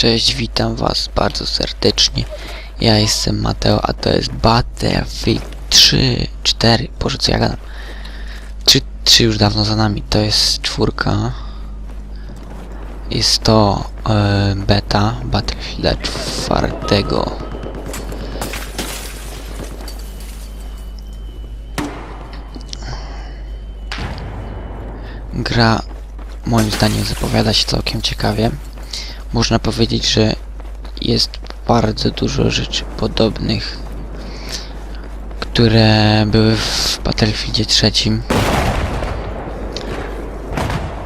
Cześć, witam was bardzo serdecznie. Ja jestem Mateo, a to jest Battlefield 3, 4, Boże co ja gadam. 3, 3 już dawno za nami, to jest czwórka. Jest to e, beta Battlefielda 4. Gra moim zdaniem zapowiada się całkiem ciekawie można powiedzieć, że jest bardzo dużo rzeczy podobnych, które były w Battlefieldzie trzecim,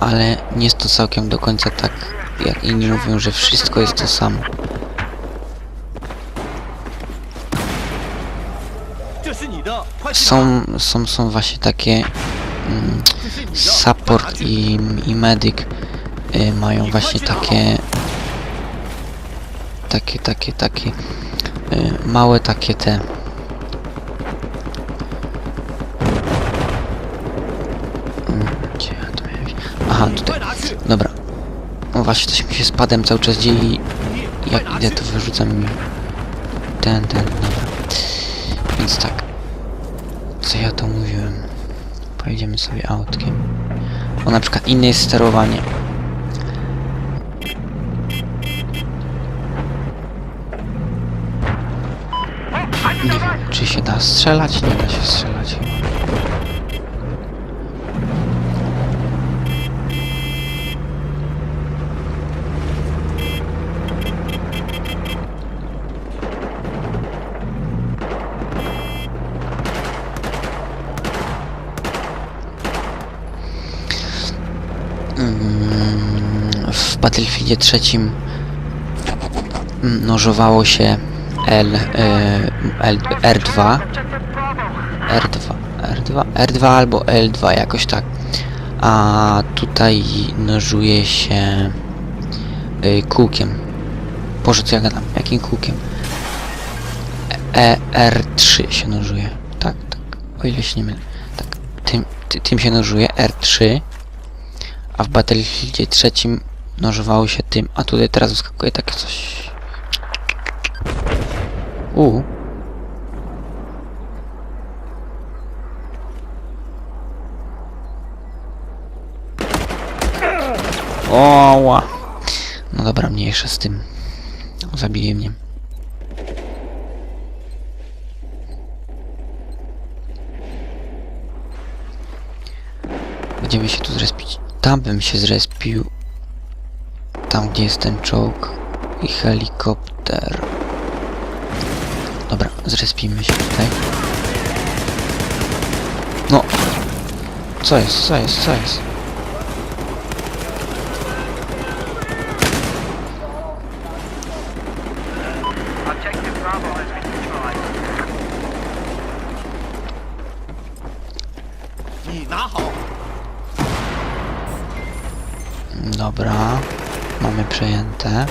ale nie jest to całkiem do końca tak, jak inni mówią, że wszystko jest to samo. Są, są, są właśnie takie mm, support i, i medic y, mają właśnie takie takie, takie, takie e, małe takie te mm, Aha, tutaj. Dobra. No właśnie, coś mi się spadem cały czas dzieje i jak idę, to wyrzucam mi ten, ten, dobra. Więc tak. Co ja to mówiłem? Pojedziemy sobie autkiem. O, na przykład inne jest sterowanie. Nie czy się da strzelać? Nie da się strzelać. Mm, w Battlefieldzie trzecim nożowało się L, y, L R2 R2 R2 R2 albo L2 jakoś tak. A tutaj nożuje się y, kółkiem. Boże co ja gadam, jakim kółkiem? E, R3 się nożuje. Tak, tak, o ile się nie mylę. Tak, tym, ty, tym się nożuje R3 a w Battlefieldzie trzecim nożowało się tym, a tutaj teraz wyskakuje takie coś. U. Oła. No dobra, mniejsze z tym. Zabije mnie. Będziemy się tu zrespić. Tam bym się zrespił. Tam gdzie jest ten czołg i helikopter. Dobra, zrespimy się tutaj. No. Co jest, co jest, co jest? Dobra, mamy przejęte.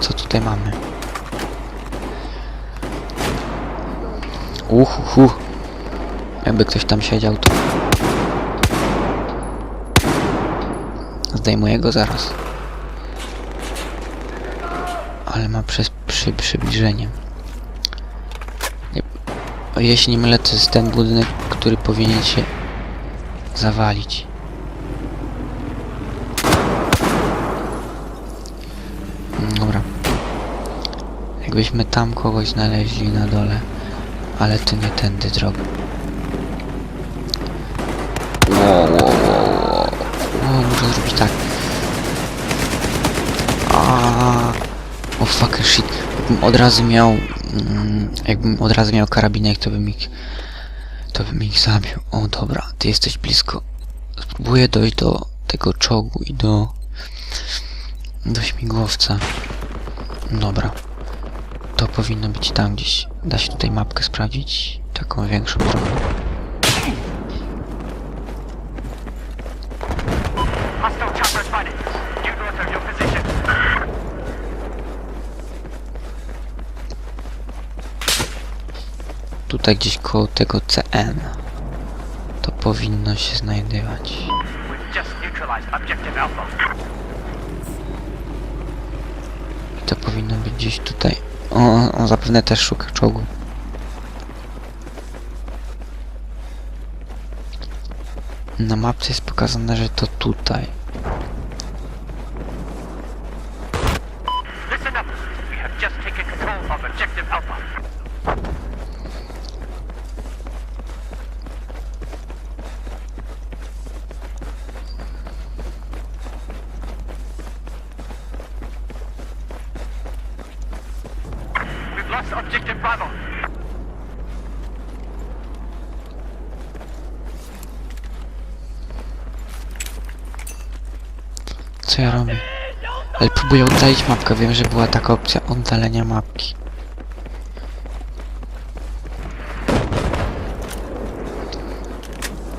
Co tutaj mamy? Uhuhu. Jakby ktoś tam siedział, to... Zdejmuję go zaraz. Ale ma przez przy przybliżenie. Się nie mylę, to jest ten budynek, który powinien się zawalić. Dobra. Jakbyśmy tam kogoś znaleźli na dole, ale to nie tędy droga. Wo, wo, wo, wo. O, muszę zrobić tak. A, o fuck shit. Jakbym od razu miał, mm, jakbym od razu miał karabinek, to bym ich, to bym ich zabił. O, dobra, ty jesteś blisko. Spróbuję dojść do tego czołgu i do, do śmigłowca. Dobra. To powinno być tam gdzieś. Da się tutaj mapkę sprawdzić? Taką większą trochę. Tutaj gdzieś koło tego CN. To powinno się Alpha. I to powinno być gdzieś tutaj. On- on zapewne też szuka czołgu. Na mapce jest pokazane, że to tutaj. Listen up. We have just taken control of objective Alpha. We've lost objective Bravo. Co ja robię? Ale próbuję oddalić mapkę. Wiem, że była taka opcja oddalenia mapki.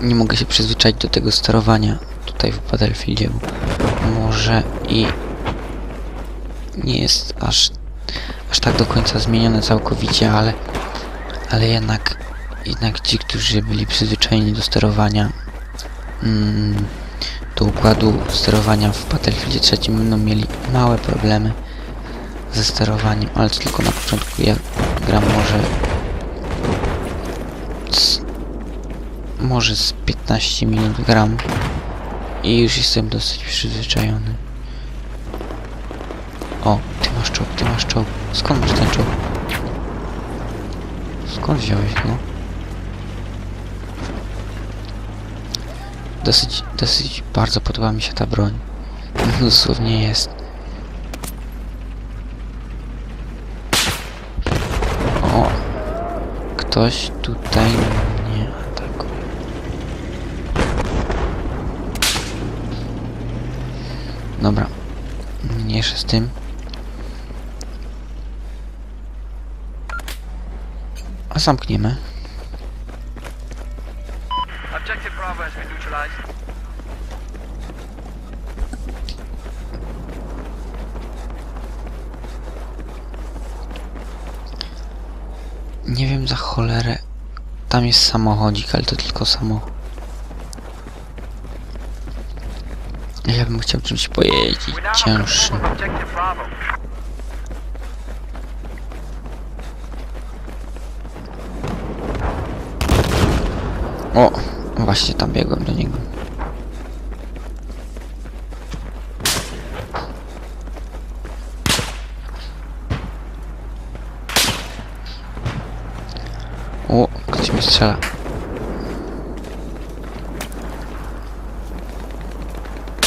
Nie mogę się przyzwyczaić do tego sterowania tutaj w Battlefieldzie. Może i nie jest aż, aż tak do końca zmienione całkowicie, ale ale jednak jednak ci, którzy byli przyzwyczajeni do sterowania mm, do układu sterowania w Battlefieldzie trzecim będą mieli małe problemy ze sterowaniem, ale to tylko na początku. Ja gram może z, może z 15 minut gram i już jestem dosyć przyzwyczajony. O, ty masz czołg, ty masz czołg. Skąd masz ten czołg? Skąd wziąłeś go? Dosyć, dosyć bardzo podoba mi się ta broń. Dosłownie jest. O! Ktoś tutaj mnie atakuje. Dobra. Mniejsze z tym. A zamkniemy. Nie wiem za cholerę. Tam jest samochodzik, ale to tylko samochód. Ja bym chciał czymś pojeździć cięższym. O! Właśnie tam biegłem do niego. O! Ktoś mi strzela.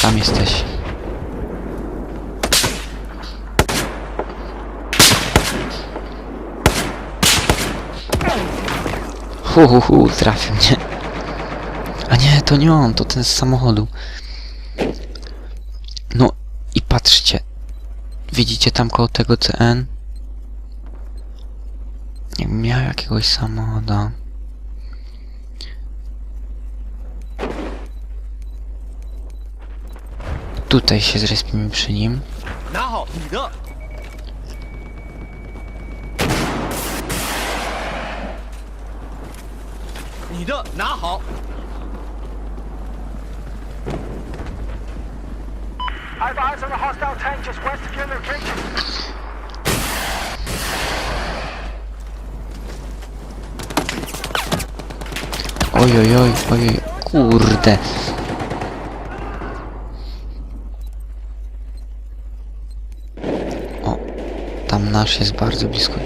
Tam jesteś. Hu, hu, hu, trafił mnie. A nie, to nie on, to ten z samochodu. No i patrzcie. Widzicie tam koło tego CN? miał jakiegoś samochoda. Tutaj się zrespimy przy nim. I've eyes on a hostile tank just west of your location. Oj, oj, oj, oj, kurde. O, tam nasz jest bardzo blisko,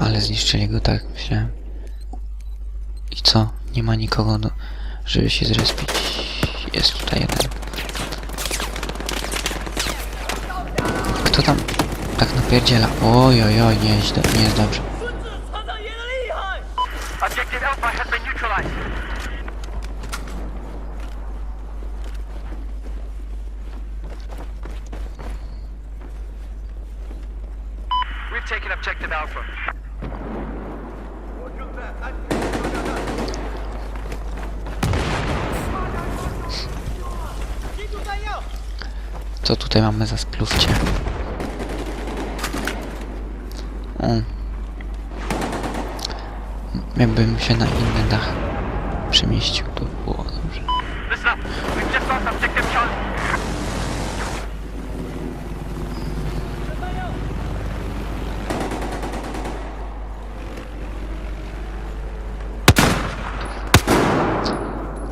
ale zniszczyli go tak, myślałem. I co? Nie ma nikogo, do, żeby się zrespić. Jest tutaj jeden. Kto tam tak napierdziela? Oj, oj, oj, nie jest, do, nie jest dobrze. We've taken objective Alpha. Co tutaj mamy za spluwcie? Mm jakbym się na inny dach przemieścił, to było dobrze.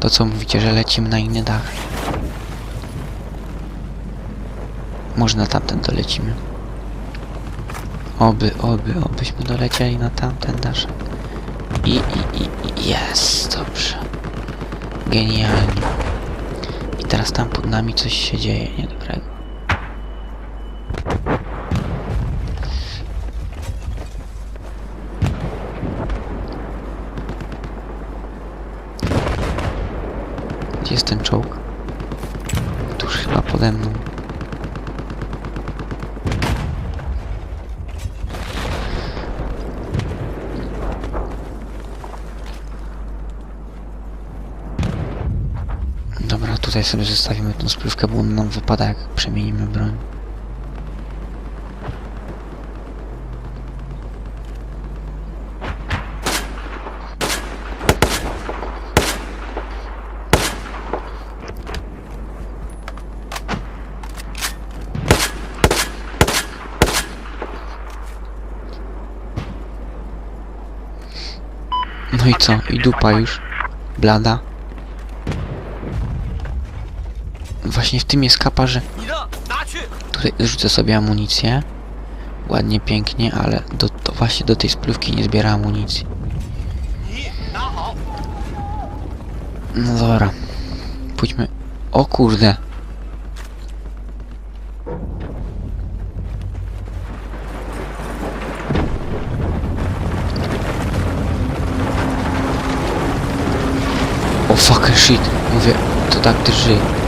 To co mówicie, że lecimy na inny dach. Może na tamten dolecimy. Oby, oby, obyśmy dolecieli na tamten nasz. I, i, i, jest, dobrze. Genialnie. I teraz tam pod nami coś się dzieje niedobrego. Gdzie jest ten czołg? Tuż chyba pode mną. Dobra, tutaj sobie zostawimy tą spluwkę, bo on nam wypada jak przemienimy broń. No i co? I dupa już. Blada. właśnie w tym jest kapa, że tutaj zrzucę sobie amunicję. Ładnie, pięknie, ale do, to właśnie do tej spływki nie zbiera amunicji. No dobra. Pójdźmy. O kurde. O fucking shit. Mówię, to tak drży.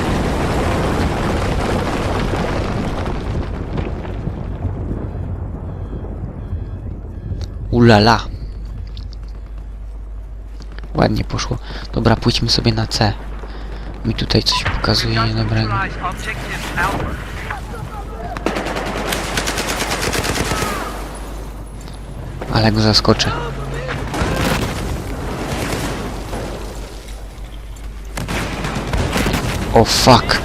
Ulala. Ładnie poszło. Dobra, pójdźmy sobie na C. Mi tutaj coś pokazuje niedobrego. Ale go zaskoczę. O fuck.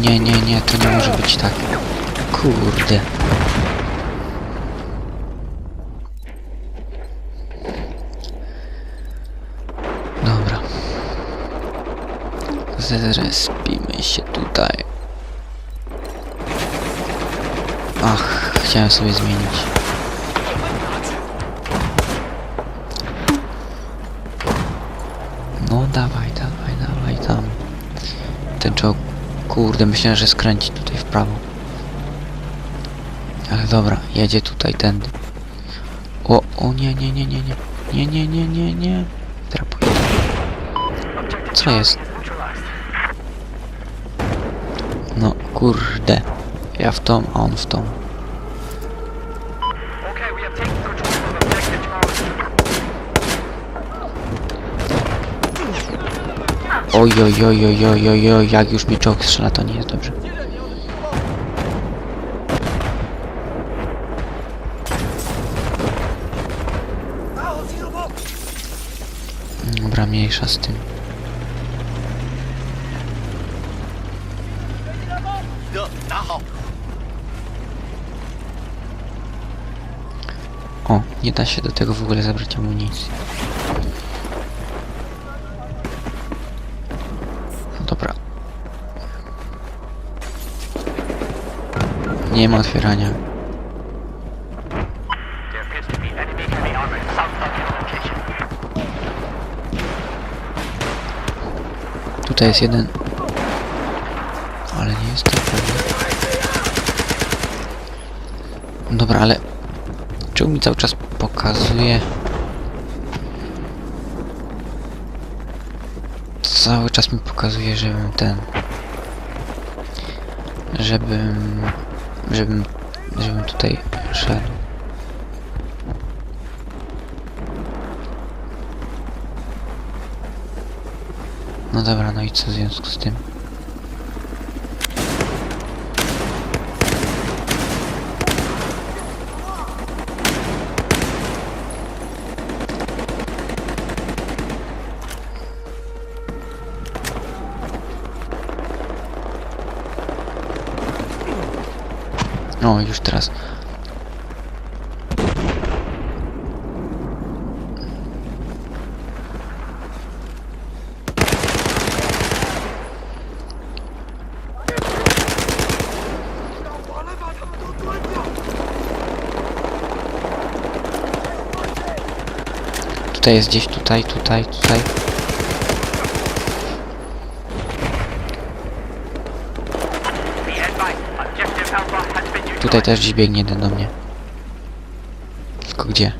Nie, nie, nie, to nie może być tak. Kurde. Zrespimy się tutaj. Ach, chciałem sobie zmienić. No dawaj, dawaj, dawaj tam. Ten czołg, kurde, myślałem, że skręci tutaj w prawo. Ale dobra, jedzie tutaj tędy. O, o nie, nie, nie, nie, nie. Nie, nie, nie, nie, nie. Co jest? neutralized. No, kurde. Ja w tą, a on w tą. Oj, oj, oj, oj, oj, oj, oj, jak już mi czołg strzela, to nie jest dobrze. Dobra, mniejsza z tym. Nie da się do tego w ogóle zabrać amunicji. No dobra. Nie ma otwierania. Tutaj jest jeden. Ale nie jest to pewny. Dobra, ale... Czemu mi cały czas pokazuje... Cały czas mi pokazuje, żebym ten... Żebym... Żebym... Żebym tutaj szedł. No dobra, no i co w związku z tym? No, już teraz. Tutaj jest gdzieś, tutaj, tutaj, tutaj. Tutaj też gdzieś biegnie jeden do mnie. Tylko gdzie?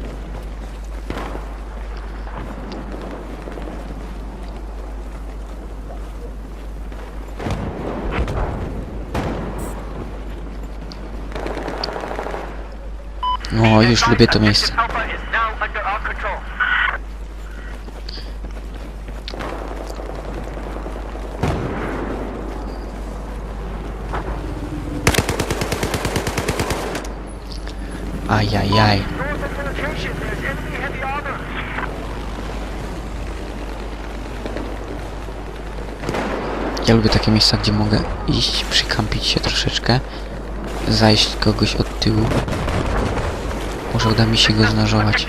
No, już lubię to miejsce. Armor. Ja lubię takie miejsca, gdzie mogę iść, przykampić się troszeczkę, zajść kogoś od tyłu. Może uda mi się go znożować.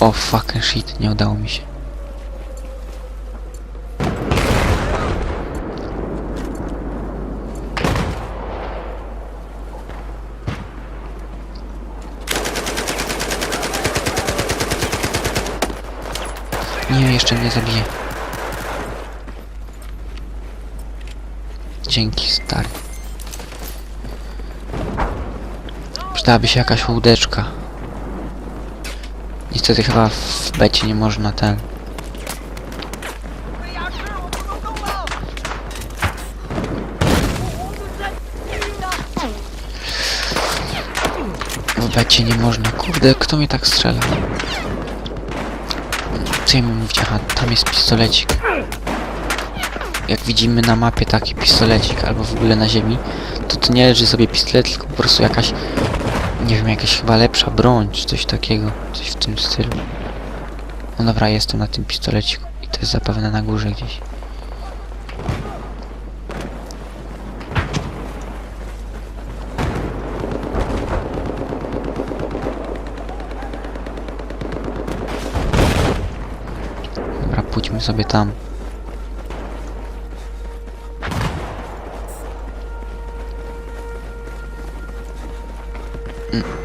O fucking shit, nie udało mi się. Nie, jeszcze mnie zabije. Dzięki, stary. Przydałaby się jakaś łódeczka. Niestety chyba w becie nie można ten. W becie nie można. Kurde, kto mi tak strzela? Ja mi mówić? Aha, tam jest pistolecik. Jak widzimy na mapie taki pistolecik, albo w ogóle na ziemi, to to nie leży sobie pistolet, tylko po prostu jakaś nie wiem, jakaś chyba lepsza broń, czy coś takiego, coś w tym stylu. No dobra, jestem na tym pistoleciku i to jest zapewne na górze gdzieś. Dobra, pójdźmy sobie tam.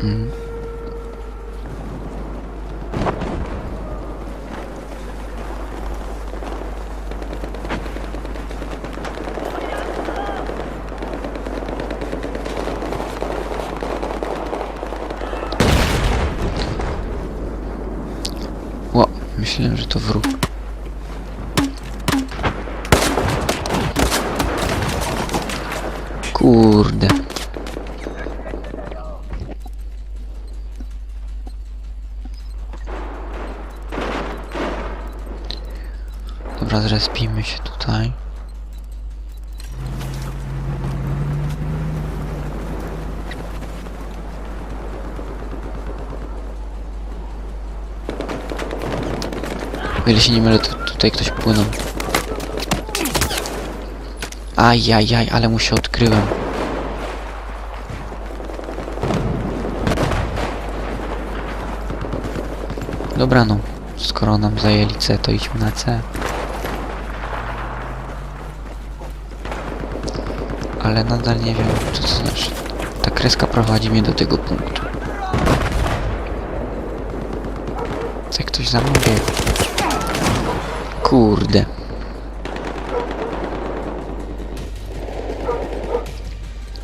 Mm. Ło, myślałem, że to wróg. Kurde. Dobra, zrespimy się tutaj. Ile się nie mylę, to tutaj ktoś płynął. Ajajaj, ale mu się odkryłem. Dobra no, skoro nam zajęli C, to idźmy na C. Ale nadal nie wiem, co to znaczy. Ta kreska prowadzi mnie do tego punktu. Jak ktoś za mną biegł. Kurde.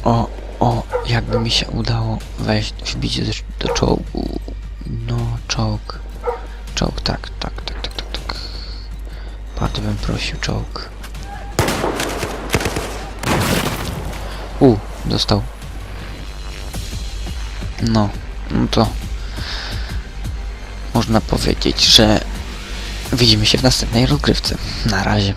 O, o, jakby mi się udało wejść, wbić do, do czołgu. No, czołg. Czołg, tak, tak, tak, tak, tak, tak. Bardzo bym prosił czołg. U, dostał. No, no to można powiedzieć, że widzimy się w następnej rozgrywce. Na razie.